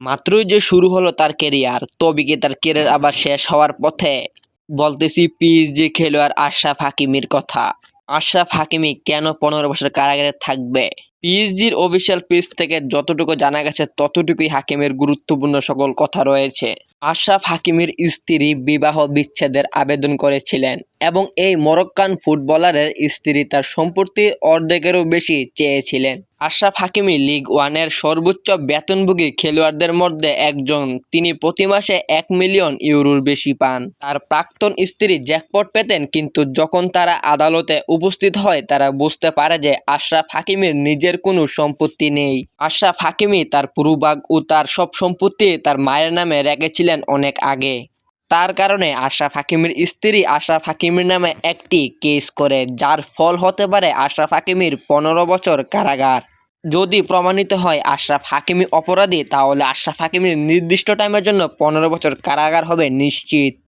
মাত্রই যে শুরু হলো তার কেরিয়ার তবে কি তার কেরিয়ার আবার শেষ হওয়ার পথে? বলতেছি পিএসজি খেলোয়াড় আশরাফ হাকিমির কথা। আশরাফ হাকিমি কেন পনেরো বছর কারাগারে থাকবে? পিএসজির অফিসিয়াল পেজ থেকে যতটুকু জানা গেছে, ততটুকুই হাকিমের গুরুত্বপূর্ণ সকল কথা রয়েছে। আশরাফ হাকিমের স্ত্রী বিবাহ বিচ্ছেদের আবেদন করেছিলেন। এবং এই মরক্কান ফুটবলারের স্ত্রী তার সম্পত্তির অর্ধেকেরও বেশি চেয়েছিলেন। আশরাফ হাকিমি লিগ ওয়ানের সর্বোচ্চ বেতনভোগী খেলোয়াড়দের মধ্যে একজন। তিনি প্রতি মাসে এক মিলিয়ন ইউরোর বেশি পান। তার প্রাক্তন স্ত্রী জ্যাকপট পেতেন, কিন্তু যখন তারা আদালতে উপস্থিত হয়, তারা বুঝতে পারে যে আশরাফ হাকিমের নিজের কোনো সম্পত্তি নেই। আশরাফ হাকিমি তার পুরুবাগ ও তার সব সম্পত্তি তার মায়ের নামে রেখেছিলেন অনেক আগে। তার কারণে আশরাফ হাকিমের স্ত্রী আশরাফ হাকিমের নামে একটি কেস করে, যার ফল হতে পারে আশরাফ হাকিমের পনেরো বছর কারাগার। যদি প্রমাণিত হয় আশরাফ হাকিমি অপরাধী, তাহলে আশরাফ হাকিমির নির্দিষ্ট টাইমের জন্য পনেরো বছর কারাগার হবে নিশ্চিত।